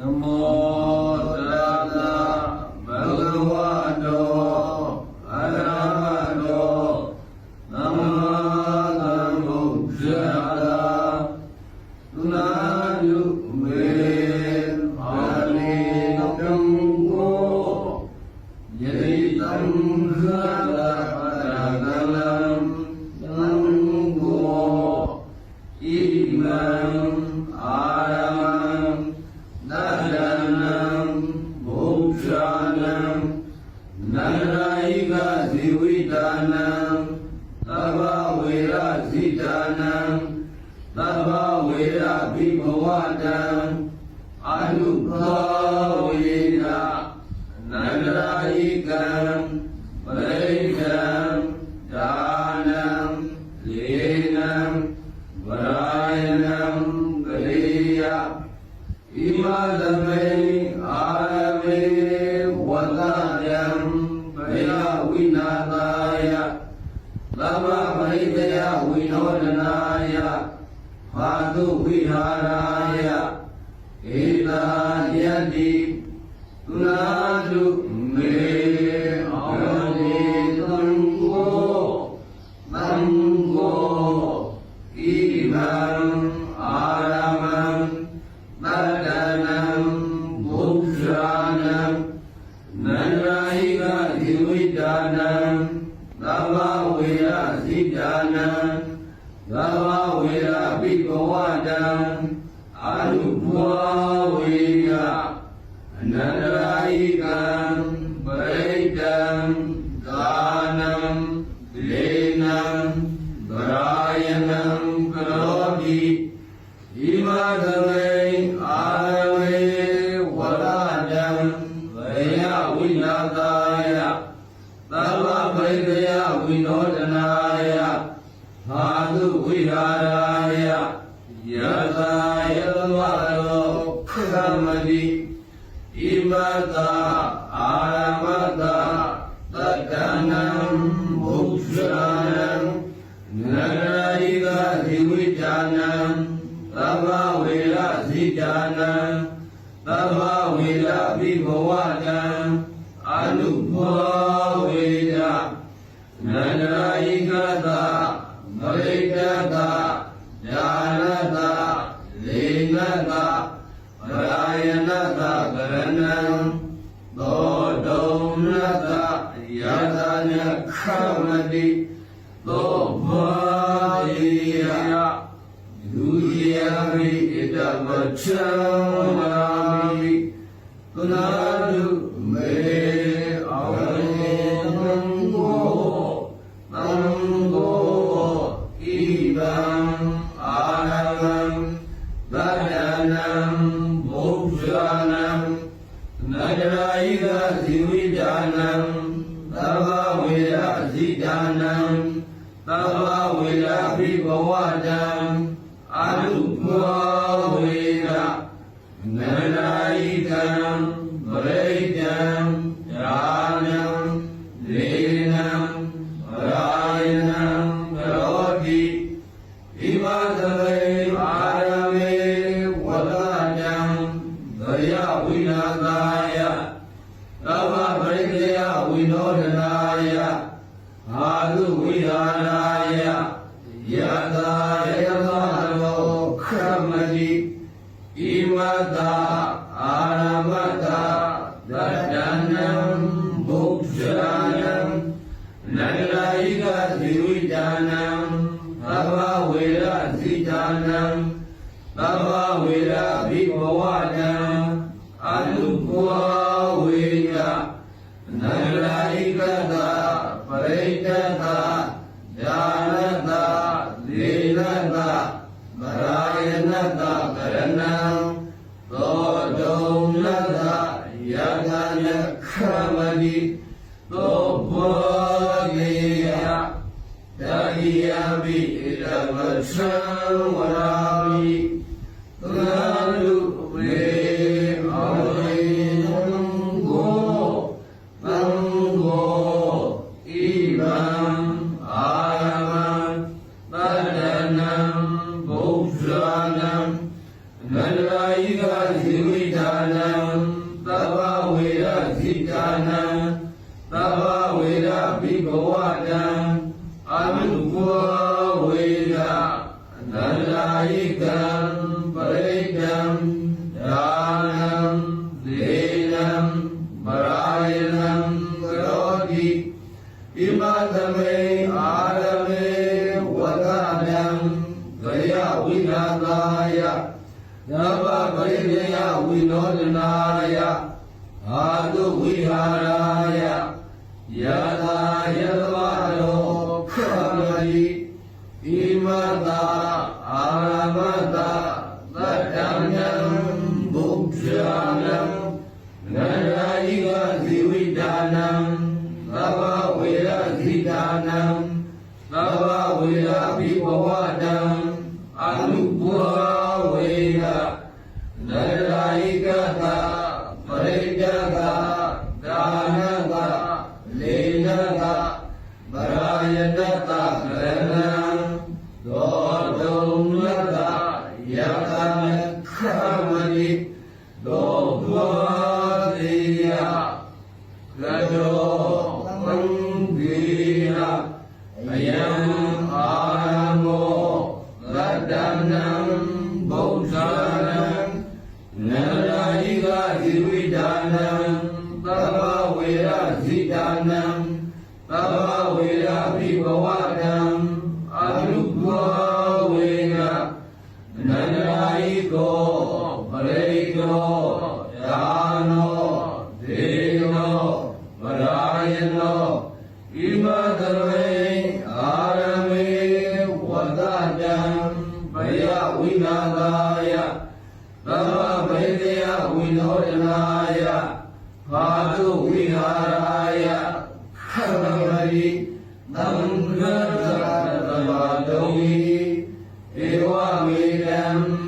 န သဗ္ဗဝေရဘိဘဝတံအနုဘောဝေရနန္ဒာယိကံပရိက္ခံဒါနံလေနံဝရယနံကလေးယဣမသမေအာရမေဝဒယံဘယဝိနာသာယသမ္မာပရိတယဝိနောဒနာယ ဘာတုဝိဟာရာယဧတာယတိသုနာတုမေအောတိသံဃောသံဃောဣမံအာရမံတတ္တနံဘုရားနံနန္ဒာယိကဇိဝိတာနံသဗ္ဗဝေရဇိတာနံ သဗ္ဗဝေရဘိဘဝတံအာနုဘောဝေယအနန္တရာယိကံပရိတံဒါနံလေနံဗရာယနံကရောတိဣမသမေအာဝေဝရဒံဗယဝိနာသာယသဗ္ဗပရိတယဝိနောဒ နုဘောဝေယနန္ဒရာယိကသာမရိတသာညာနသာလေနသာဗရာယနသာကရဏံသောတုံနသာယသာညခမတိသောဘာတိယလူယမိဣတမချံမာမိကုနာ ယိကဇိဝိဒါနံ ဗဝေရဇိတာနံသဗ္ဗဝေရဘိဘဝတံအနုဘော တာဟိယဘိဣတဝသံဝရာဘိသနာလူမေမောလေနုကိုသံဃောဣဗံအာယမံပတနံဘုဇာနံနန္ဒာယိကဇိဝိဒါနံသဘဝေရဇိဒါနံသဘဝေရဘိဘဝတံ ဣမသမေအာရမေဝဒနံဂယဝိနာသာယသဗ္ဗပရိဒယဝိနောဒနာယအာတုဝိဟာရာယယတာယတဝရောခမတိဣမတာအာရမတာသတ္တညံဘုရားနံနန္ဒာယိကဇီဝိဒါနံသဗ္သောဘောတိယ ငါကာယသဗ္ဗဗေဒယဝိနောဒနာယဘာတုဝိဟာရာယခရမရိသမ္မတသဗ္ဗတုံဤဧဝမေတံ